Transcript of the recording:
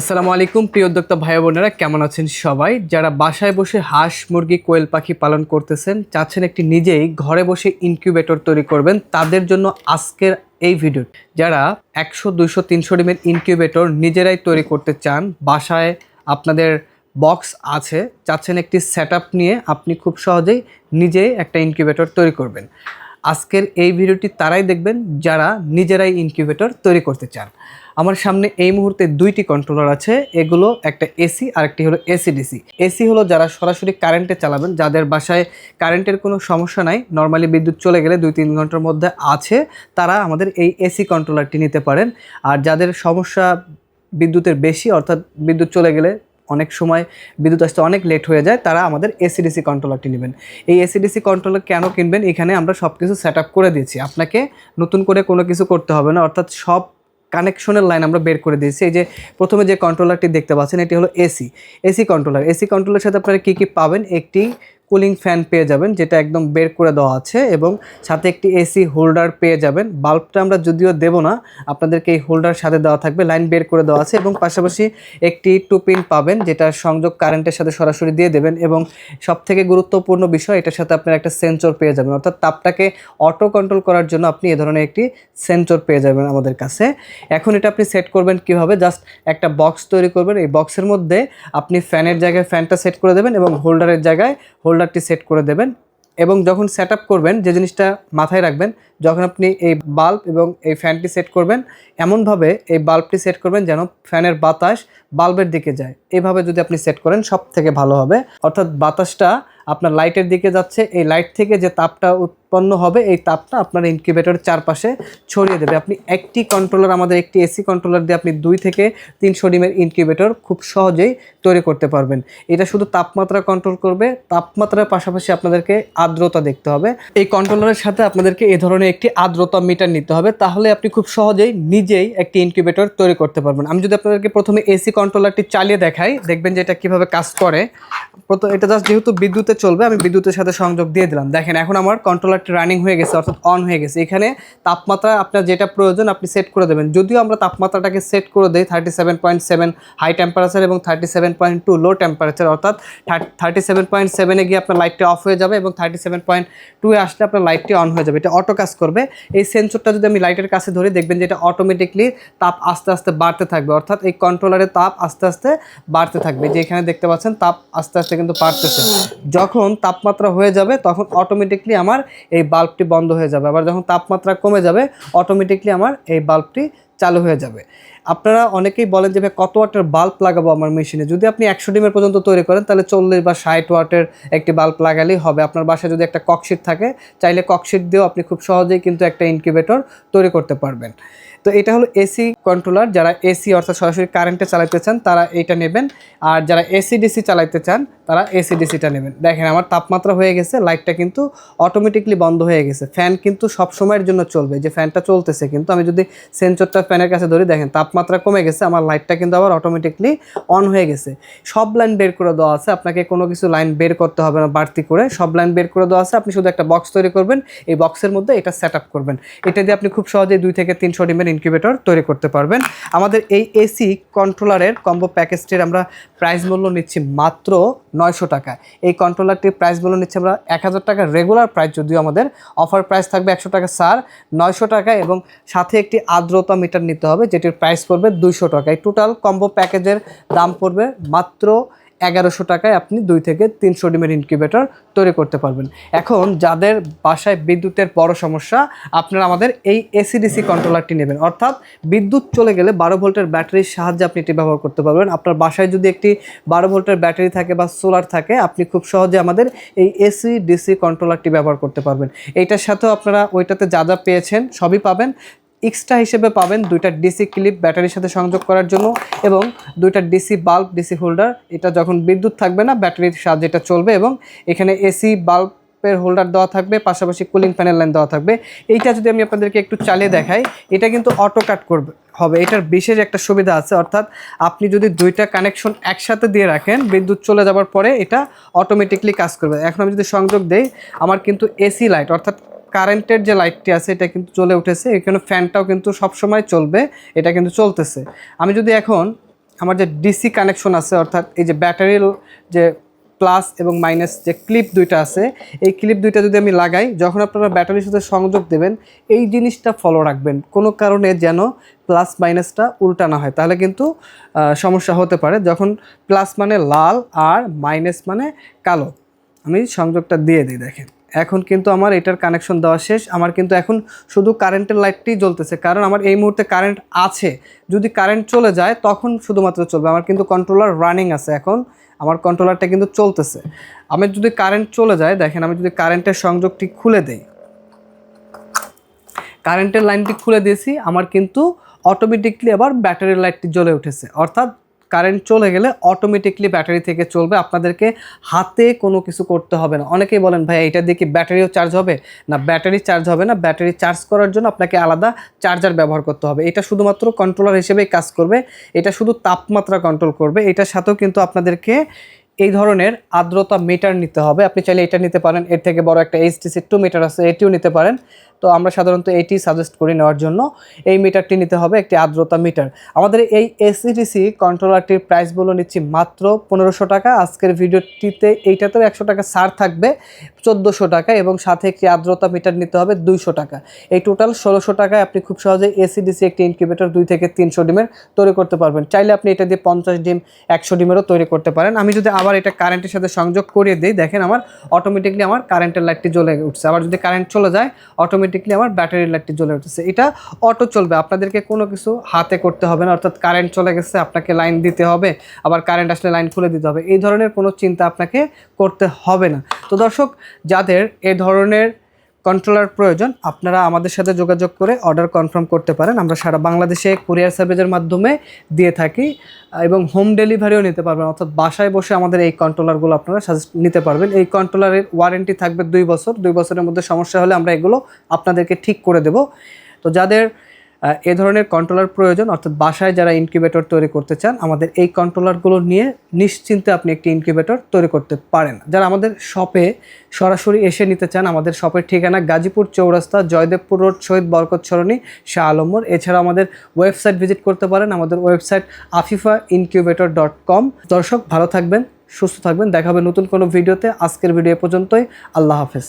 আসসালামু আলাইকুম, প্রিয় উদ্যোক্তা ভাই বোনেরা, কেমন আছেন সবাই? যারা বাসায় বসে হাঁস, মুরগি, কোয়েল পাখি পালন করতেছেন, চাচ্ছেন একটি নিজেই ঘরে বসে ইনকিউবেটর তৈরি করবেন, তাদের জন্য আজকের এই ভিডিও। যারা একশো, দুইশো, তিনশো ডিমের ইনকিউবেটর নিজেরাই তৈরি করতে চান, বাসায় আপনাদের বক্স আছে, চাচ্ছেন একটি সেট নিয়ে আপনি খুব সহজেই নিজেই একটা ইনকিউবেটর তৈরি করবেন। আজকের এই ভিডিওটি তারাই দেখবেন যারা নিজেরাই ইনকিউবেটর তৈরি করতে চান। আমার সামনে এই মুহূর্তে দুইটি কন্ট্রোলার আছে, এগুলো একটা এসি আর একটি হলো এসিডিসি এসি হলো যারা সরাসরি কারেন্টে চালাবেন, যাদের বাসায় কারেন্টের কোনো সমস্যা নাই নর্মালি বিদ্যুৎ চলে গেলে দুই তিন ঘণ্টার মধ্যে আছে, তারা আমাদের এই এসি কন্ট্রোলারটি নিতে পারেন। আর যাদের সমস্যা বিদ্যুতের বেশি, অর্থাৎ বিদ্যুৎ চলে গেলে অনেক সময় বিদ্যুৎ আসতে অনেক লেট হয়ে যায়, তারা আমাদের এসিডিসি কন্ট্রোলারটি নেবেন। এই এসিডিসি কন্ট্রোলার কেন কিনবেন? এখানে আমরা সব কিছু সেট করে দিয়েছি। আপনাকে নতুন করে কোনো কিছু করতে হবে না, অর্থাৎ সব কানেকশনের লাইন আমরা বের করে দিয়েছি। এই যে প্রথমে যে কন্ট্রোলারটি দেখতে পাচ্ছেন, এটি হলো AC AC controller AC controller সাথে আপনারা কী কী পাবেন? একটি কুলিং ফ্যান পেয়ে যাবেন, যেটা একদম বের করে দেওয়া আছে এবং সাথে একটি এসি হোল্ডার পেয়ে যাবেন। বাল্বটা আমরা যদিও দেব না, আপনাদেরকে এই হোল্ডার সাথে দেওয়া থাকবে লাইন বের করে দেওয়া আছে এবং পাশাপাশি একটি টু পাবেন, যেটা সংযোগ কারেন্টের সাথে সরাসরি দিয়ে দেবেন এবং সবথেকে গুরুত্বপূর্ণ বিষয়, এটার সাথে আপনার একটা সেন্সর পেয়ে যাবেন। অর্থাৎ তাপটাকে অটো কন্ট্রোল করার জন্য আপনি এ ধরনের একটি সেন্সর পেয়ে যাবেন আমাদের কাছে। এখন এটা আপনি সেট করবেন কীভাবে? জাস্ট একটা বক্স তৈরি করবেন। এই বক্সের মধ্যে আপনি ফ্যানের জায়গায় ফ্যানটা সেট করে দেবেন এবং হোল্ডারের জায়গায় হোল্ডারটি সেট করে দেবেন এবং যখন সেট করবেন, যে জিনিসটা মাথায় রাখবেন, যখন আপনি এই বাল্ব এবং এই ফ্যানটি সেট করবেন, এমনভাবে এই বাল্বটি সেট করবেন যেন ফ্যানের বাতাস বাল্বের দিকে যায়। এইভাবে যদি আপনি সেট করেন সব থেকে ভালো হবে। অর্থাৎ বাতাসটা আপনার লাইটের দিকে যাচ্ছে, এই লাইট থেকে যে তাপটা উৎপন্ন হবে, এই তাপটা আপনার ইনকিউবেটরের চারপাশে ছড়িয়ে দেবে। আপনি একটি কন্ট্রোলার আমাদের একটি এসি কন্ট্রোলার দিয়ে আপনি দুই থেকে তিনশো ডিমের ইনকিউবেটর খুব সহজেই তৈরি করতে পারবেন। এটা শুধু তাপমাত্রা কন্ট্রোল করবে, তাপমাত্রার পাশাপাশি আপনাদেরকে আর্দ্রতা দেখতে হবে। এই কন্ট্রোলারের সাথে আপনাদেরকে এ ধরনের একটি আর্দ্রতা মিটার নিতে হবে, তাহলে আপনি খুব সহজেই নিজেই একটি ইনকিউবেটর তৈরি করতে পারবেন। আমি যদি আপনাদেরকে প্রথমে এসি কন্ট্রোলারটি চালিয়ে দেখাই, দেখবেন যে এটা কীভাবে কাজ করে। এটা জাস্ট যেহেতু বিদ্যুতে চলবে আমি বিদ্যুতের সাথে সংযোগ দিয়ে দিলাম। দেখেন এখন আমার কন্ট্রোলারটি রানিং হয়ে গেছে অর্থাৎ অন হয়ে গেছে। এখানে তাপমাত্রা আপনার যেটা প্রয়োজন আপনি সেট করে দেবেন। যদিও আমরা তাপমাত্রাটাকে সেট করে দিই thirty seven point seven high temperature এবং thirty seven point two low temperature অর্থাৎ থার্টি সেভেন পয়েন্ট সেভেনে গিয়ে আপনার লাইটটি অফ হয়ে যাবে এবং থার্টি সেভেন পয়েন্ট টুয়ে আসলে আপনার লাইটটি অন হয়ে যাবে। এটা অটো কাজ করবে। এই সেন্সরটা যদি আমি লাইটের কাছে ধরি দেখবেন যে এটা অটোমেটিকলি তাপ আস্তে আস্তে বাড়তে থাকবে অর্থাৎ এই কন্ট্রোলারের তাপ আস্তে আস্তে বাড়তে থাকবে। যে এখানে দেখতে পাচ্ছেন তাপ আস্তে আস্তে কিন্তু বাড়তেছে। যখন তাপমাত্রা হয়ে যাবে, তখন অটোমেটিকলি আমার এই বাল্বটি বন্ধ হয়ে যাবে। আবার যখন তাপমাত্রা কমে যাবে অটোমেটিকলি আমার এই বাল্বটি চালু হয়ে যাবে। আপনারা অনেকেই বলেন যে, ভাই, কত ওয়াটের বাল্ব লাগাবো আমার মেশিনে যদি আপনি একশো ডিমের পর্যন্ত তৈরি করেন, তাহলে চল্লিশ বা ষাট ওয়াটের একটি বাল্ব লাগালেই হবে। আপনার বাসায় যদি একটা ককশিট থাকে, চাইলে ককশিট দিয়েও আপনি খুব সহজেই কিন্তু একটা ইনকিউবেটর তৈরি করতে পারবেন। তো এটা হলো এসি কন্ট্রোলার যারা এসি অর্থাৎ সরাসরি কারেন্টে চালাতে চান, তারা এইটা নেবেন। আর যারা এসি ডিসি চান, তারা এসি ডিসিটা নেবেন। দেখেন, আমার তাপমাত্রা হয়ে গেছে লাইটটা কিন্তু অটোমেটিকলি বন্ধ হয়ে গেছে। ফ্যান কিন্তু সব সময়ের জন্য চলবে, যে ফ্যানটা চলতেছে। কিন্তু আমি যদি সেন্সরটা ফ্যানের কাছে ধরি, দেখেন, তাপমাত্রা কমে গেছে, আমার লাইটটা কিন্তু আবার অটোমেটিকলি অন হয়ে গেছে। সব লাইন বের করে দেওয়া আছে, আপনাকে কোনো কিছু লাইন বের করতে হবে না, বাড়তি করে। সব লাইন বের করে দেওয়া আছে, আপনি শুধু একটা বক্স তৈরি করবেন, এই বক্সের মধ্যে এটা সেট করবেন। এটা দিয়ে আপনি খুব সহজেই দুই থেকে তিনশো ডিমের ইনকিউবেটর তৈরি করতে পারবেন। আমাদের এই এসি কন্ট্রোলারের কম্বো প্যাকেজটির আমরা প্রাইস মূল্য নিচ্ছি মাত্র নয়শো টাকা। এই কন্ট্রোলারটির প্রাইস মূল্য নিচ্ছি আমরা এক হাজার টাকা রেগুলার প্রাইস যদিও আমাদের অফার প্রাইস থাকবে একশো টাকা সার নয়শো টাকা এবং সাথে একটি আর্দ্রতা মিটার নিতে হবে, যেটির প্রাইস পড়বে দুইশো টাকা। এই টোটাল কম্বো প্যাকেজের দাম পড়বে মাত্র এগারোশো টাকায় আপনি দুই থেকে তিনশো ডিমের ইনকিউবেটর তৈরি করতে পারবেন। এখন যাদের বাসায় বিদ্যুতের বড় সমস্যা, আপনারা আমাদের এই এসিডিসি কন্ট্রোলারটি নেবেন। অর্থাৎ বিদ্যুৎ চলে গেলে বারো ভোল্টের ব্যাটারির সাহায্যে আপনি এটি ব্যবহার করতে পারবেন। আপনার বাসায় যদি একটি বারো ভোল্টের ব্যাটারি থাকে বা সোলার থাকে, আপনি খুব সহজে আমাদের এই এসি ডিসি কন্ট্রোলারটি ব্যবহার করতে পারবেন। এইটার সাথেও আপনারা ওইটাতে যা যা পেয়েছেন সবই পাবেন। এক্সট্রা হিসেবে পাবেন দুইটা ডিসি ক্লিপ ব্যাটারির সাথে সংযোগ করার জন্য এবং দুইটা ডিসি বাল্ব ডিসি হোল্ডার এটা যখন বিদ্যুৎ থাকবে না, ব্যাটারির সাহায্যে এটা চলবে এবং এখানে এসি বাল্ব এর হোল্ডার দেওয়া থাকবে, পাশাপাশি কুলিং প্যানেল লাইন দেওয়া থাকবে। এইটা যদি আমি আপনাদেরকে একটু চালিয়ে দেখাই, এটা কিন্তু অটো কাট করবে, হবে। এটার বিশেষ একটা সুবিধা আছে, অর্থাৎ আপনি যদি দুইটা কানেকশন একসাথে দিয়ে রাখেন, বিদ্যুৎ চলে যাওয়ার পরে এটা অটোমেটিকলি কাজ করবে। এখন আমি যদি সংযোগ দেই, আমার কিন্তু এসি লাইট অর্থাৎ কারেন্টের যে লাইটটি আছে, এটা কিন্তু চলে উঠেছে। এখানে ফ্যানটাও কিন্তু সবসময় চলবে, এটা কিন্তু চলতেছে। আমি যদি এখন আমার যে ডিসি কানেকশন আছে, অর্থাৎ এই যে ব্যাটারির যে প্লাস এবং মাইনাস যে ক্লিপ দুইটা আছে, এই ক্লিপ দুইটা যদি আমি লাগাই, যখন আপনারা ব্যাটারির সাথে সংযোগ দেবেন, এই জিনিসটা ফলো রাখবেন। কোনো কারণে যেন প্লাস মাইনাসটা উল্টা না হয়। তাহলে কিন্তু সমস্যা হতে পারে। যখন প্লাস মানে লাল আর মাইনাস মানে কালো। আমি সংযোগটা দিয়ে দিই, দেখেন। এখন কিন্তু আমার এটার কানেকশন দেওয়া শেষ। আমার কিন্তু এখন শুধু কারেন্টের লাইটটি জ্বলতেছে। কারণ আমার এই মুহূর্তে কারেন্ট আছে। যদি কারেন্ট চলে যায়, তখন শুধুমাত্র চলবে। আমার কিন্তু কন্ট্রোলার রানিং আছে এখন। আমার কন্ট্রোলারটা কিন্তু চলতেছে। আমি যদি কারেন্ট চলে যায়, দেখেন আমি যদি কারেন্টের সংযোগটি খুলে দেই। কারেন্টের লাইনটি খুলে দিয়েছি। আমার কিন্তু অটোমেটিকলি আবার ব্যাটারির লাইটটি জ্বলে উঠেছে। অর্থাৎ কারেন্ট চলে গেলে অটোমেটিকলি ব্যাটারি থেকে চলবে। আপনাদেরকে হাতে কোনো কিছু করতে হবে না। অনেকেই বলেন ভাই এটা দিয়ে কি ব্যাটারিও চার্জ হবে? না ব্যাটারি চার্জ হবে না। ব্যাটারি চার্জ করার জন্য আপনাকে আলাদা চার্জার ব্যবহার করতে হবে। এটা শুধুমাত্র কন্ট্রোলার হিসেবেই কাজ করবে। এটা শুধু তাপমাত্রা কন্ট্রোল করবে। এটার সাথেও কিন্তু আপনাদেরকে এই ধরনের আর্দ্রতা মিটার নিতে হবে। আপনি চাইলে এটা নিতে পারেন। এর থেকে বড় একটা এইচটিসি টু মিটার আছে, এটিও নিতে পারেন। তো আমরা সাধারণত এটি সাজেস্ট করি নেওয়ার জন্য এই মিটারটি নিতে হবে একটি আর্দ্রতা মিটার আমাদের এই এসিডিসি কন্ট্রোলারটির প্রাইস বলে নিচ্ছি মাত্র পনেরোশো টাকা। আজকের ভিডিওটিতে এইটাতেও একশো টাকা ছাড় থাকবে, চোদ্দোশো টাকা এবং সাথে একটি আর্দ্রতা মিটার নিতে হবে দুইশো টাকা। এই টোটাল ষোলোশো টাকায় আপনি খুব সহজেই এসিডিসি একটি ইনকিউবেটর দুই থেকে তিনশো ডিমের তৈরি করতে পারবেন। চাইলে আপনি এটা দিয়ে পঞ্চাশ ডিম, একশো ডিমেরও তৈরি করতে পারেন। আমি যদি আবার এটা কারেন্টের সাথে সংযোগ করিয়ে দিই, দেখেন আমার অটোমেটিকলি আমার কারেন্টের লাইটটি জ্বলে উঠছে। আবার যদি কারেন্ট চলে যায় অটোমেটিকলি আমার ব্যাটারি লাইটটি জ্বলে উঠেছে। এটা অটো চলবে। আপনাদেরকে কোনো কিছু হাতে করতে হবে না। অর্থাৎ কারেন্ট চলে গেছে, আপনাকে লাইন দিতে হবে। আবার কারেন্ট আসলে লাইন খুলে দিতে হবে। এই ধরনের কোনো চিন্তা আপনাকে করতে হবে না। তো দর্শক, যাদের এ ধরনের কন্ট্রোলার প্রয়োজন, আপনারা আমাদের সাথে যোগাযোগ করে অর্ডার কনফার্ম করতে পারেন। আমরা সারা বাংলাদেশে কুরিয়ার সার্ভিসের মাধ্যমে দিয়ে থাকি এবং হোম ডেলিভারিও নিতে পারবেন, অর্থাৎ বাসায় বসে আমাদের এই কন্ট্রোলারগুলো আপনারা সাজেস্ট নিতে পারবেন। এই কন্ট্রোলারের ওয়ারেন্টি থাকবে দুই বছর। দুই বছরের মধ্যে সমস্যা হলে আমরা এগুলো আপনাদেরকে ঠিক করে দেব। তো যাদের এ ধরনের কন্ট্রোলার প্রয়োজন, অর্থাৎ বাসায় যারা ইনকিউবেটর তৈরি করতে চান, আমাদের এই কন্ট্রোলারগুলো নিয়ে নিশ্চিন্তে আপনি একটি ইনকিউবেটর তৈরি করতে পারেন। যারা আমাদের শপে সরাসরি এসে নিতে চান, আমাদের শপের ঠিকানা গাজীপুর চৌরাস্তা, জয়দেবপুর রোড, শহীদ বরকত সরণি, শাহ আলম্বর এছাড়া আমাদের ওয়েবসাইট ভিজিট করতে পারেন, আমাদের website Afifa incubator dot com দর্শক, ভালো থাকবেন, সুস্থ থাকবেন দেখা হবে নতুন কোনো ভিডিওতে আজকের ভিডিও পর্যন্তই, আল্লাহ হাফেজ।